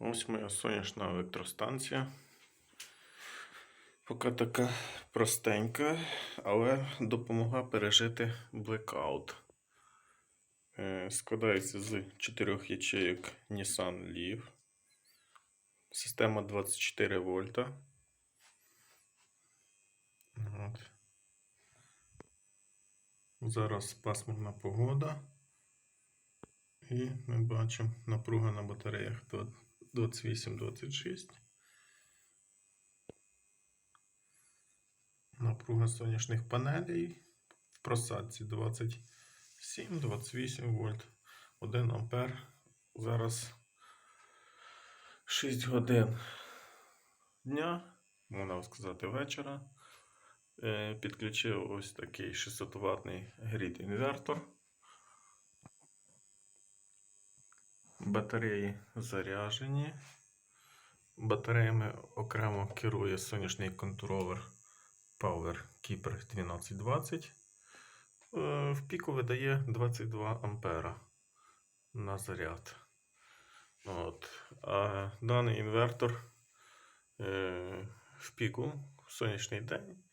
Ось моя сонячна електростанція. Поки така простенька, але допомогла пережити блекаут. Е, Складається з чотирьох ячеїк Nissan Leaf. Система 24 вольта. От. Зараз пасмурна погода. І ми бачимо напруга на батареях 28-26. Напруга сонячних панелей в просадці 27-28 вольт. 1 ампер. Зараз 6 годин дня, можна сказати, вечора. Е, Підключив ось такий 600 ватний грід інвертор. Батареї заряджені. Батареями окремо керує сонячний контролер Power Keeper 1220. Е, В піку видає 22 ампера на заряд. От. А даний інвертор е, в піку в сонячний день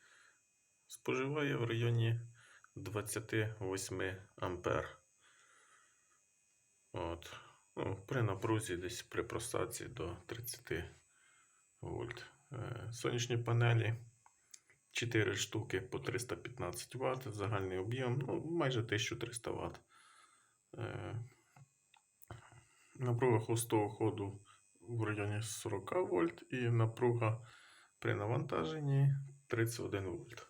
споживає в районі 28 ампер. От. Ну, при напрузі десь при просадці до 30 вольт. Е, Сонячні панелі 4 штуки по 315 Вт, загальний об'єм ну, майже 1300 Вт. Е, Напруга холостого ходу в районі 40 вольт і напруга при навантаженні 31 вольт.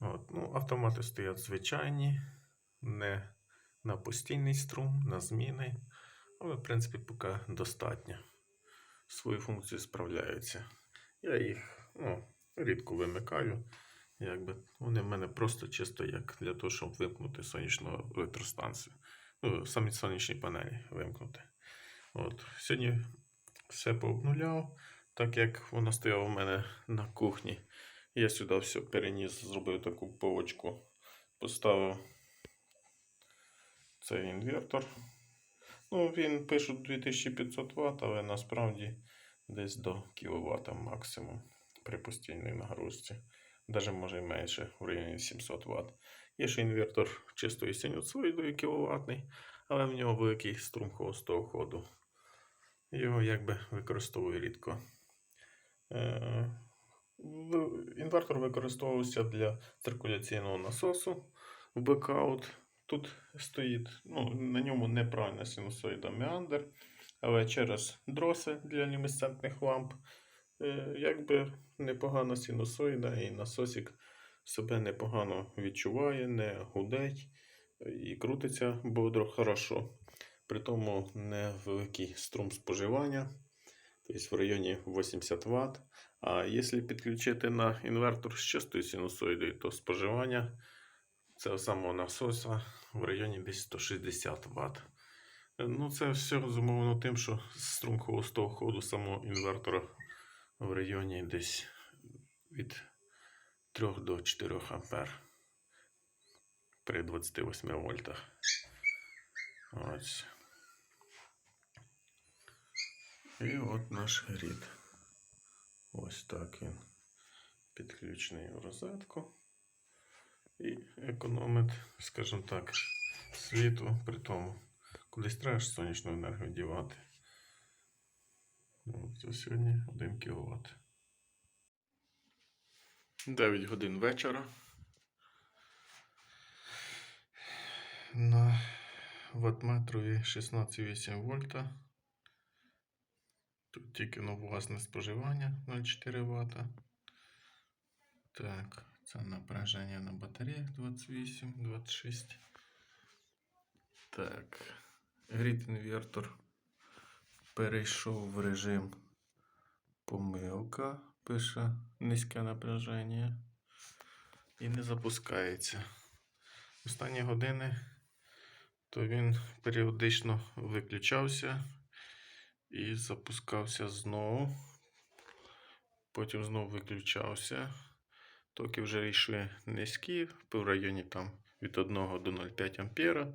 От, ну, автомати стоять звичайні, не на постійний струм, на зміни. Але, в принципі, поки достатньо. Свою функцію справляються. Я їх ну, рідко вимикаю. Якби вони в мене просто чисто як для того, щоб вимкнути сонячну електростанцію. Ну, самі сонячні панелі вимкнути. От. Сьогодні все пообнуляв, так як воно стояло у мене на кухні. Я сюди все переніс, зробив таку полочку, поставив цей інвертор. Ну, він пише 2500 Вт, але насправді десь до кВт максимум при постійній нагрузці. Навіть може і менше, в районі 700 Вт. Є ще інвертор чистої синусоїдної кВт, але в нього великий струм холостого ходу. Його якби використовую рідко. Е, Інвертор використовувався для циркуляційного насосу в бекаут. Тут стоїть, ну, на ньому неправильна синусоїда меандр, але через дроси для люмісцентних ламп, е, якби непогана синусоїда і насосик себе непогано відчуває, не гудить і крутиться бодро хорошо. При тому невеликий струм споживання, тобто в районі 80 Вт. А якщо підключити на інвертор з чистою синусоїдою, то споживання цього самого насоса в районі десь 160 Вт. Ну, це все зумовлено тим, що струм холостого ходу самого інвертора в районі десь від 3 до 4 ампер при 28 вольтах. Ось. І от наш грід. Ось так він підключений в розетку. І економить, скажімо так, світу при тому. Кудись треба ж сонячну енергію дівати. Ну, Це сьогодні 1 кВт. 9 годин вечора. На ваттметрові 16,8 вольта. Тут тільки на власне споживання 0,4 Вт. Так, це напряження на батареях 28, 26. Так, грід інвертор перейшов в режим помилка, пише низьке напряження і не запускається. Останні години то він періодично виключався і запускався знову. Потім знову виключався. Токи вже йшли низькі, в районі там від 1 до 0,5 ампера.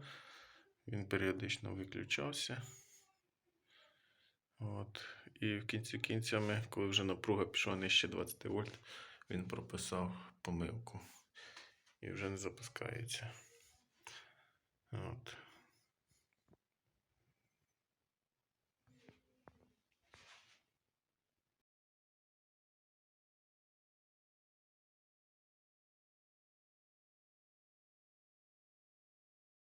Він періодично виключався. От. І в кінці кінцями, коли вже напруга пішла нижче 20 вольт, він прописав помилку. І вже не запускається. От.